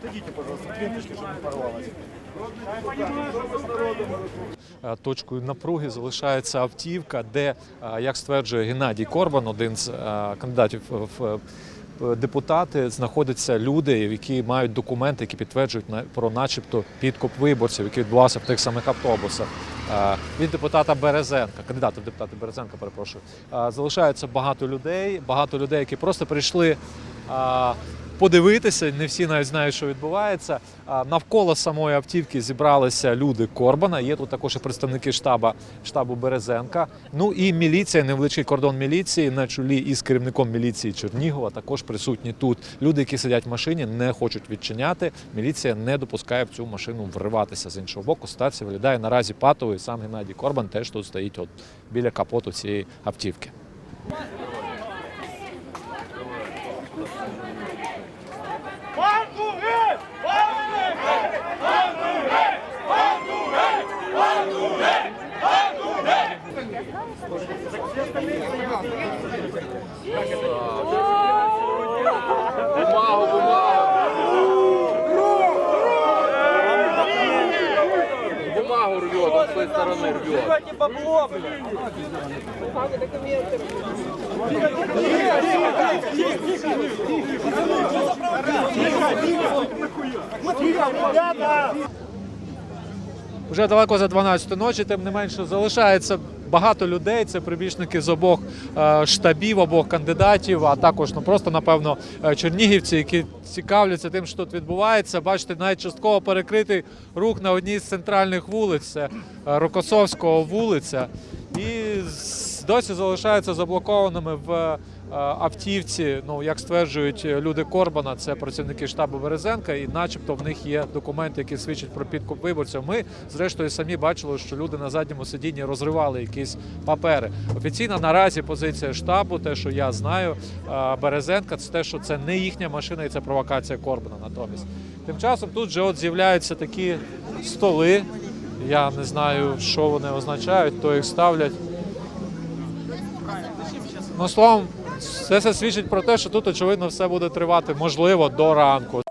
Отпустите, пожалуйста, клеточки, чтобы не порвалось. Е, Точкою напруги залишається автівка, де, е, як стверджує Геннадій Корбан, один з е, кандидатів в депутати, знаходяться люди, які мають документи, які підтверджують про начебто підкуп виборців, який відбувався в тих самих автобусах. Від депутата Березенка, кандидата в депутати Березенка, перепрошую. Залишається багато людей, багато людей, які просто прийшли. Подивитися, не всі навіть знають, що відбувається. Навколо самої автівки зібралися люди Корбана. Є тут також і представники штаба, штабу Березенка. Ну і міліція, невеличкий кордон міліції на чолі із керівником міліції Чернігова. Також присутні тут. Люди, які сидять в машині, не хочуть відчиняти. Міліція не допускає в цю машину вриватися з іншого боку. Ситуація виглядає наразі патовою. Сам Геннадій Корбан теж тут стоїть от біля капоту цієї автівки. Бумагу рвет, он с той стороны рвет. Вже далеко за 12 ночі, тим не менше залишається багато людей. Це прибічники з обох е, штабів, обох кандидатів, а також ну просто напевно е, чернігівці, які цікавляться тим, що тут відбувається. Бачите, навіть частково перекритий рух на одній з центральних вулиць, це е, Рокосовського вулиця, досі залишаються заблокованими в. е, Автівці, ну як стверджують люди Корбана, це працівники штабу Березенка, і начебто в них є документи, які свідчать про підкуп виборців. Ми, зрештою, самі бачили, що люди на задньому сидінні розривали якісь папери. Офіційна наразі позиція штабу, те, що я знаю, е, Березенка, це те, що це не їхня машина і це провокація Корбана. Натомість, тим часом тут вже от з'являються такі столи. Я не знаю, що вони означають, то їх ставлять. Ну, словом, все це свідчить про те, що тут, очевидно, все буде тривати, можливо, до ранку.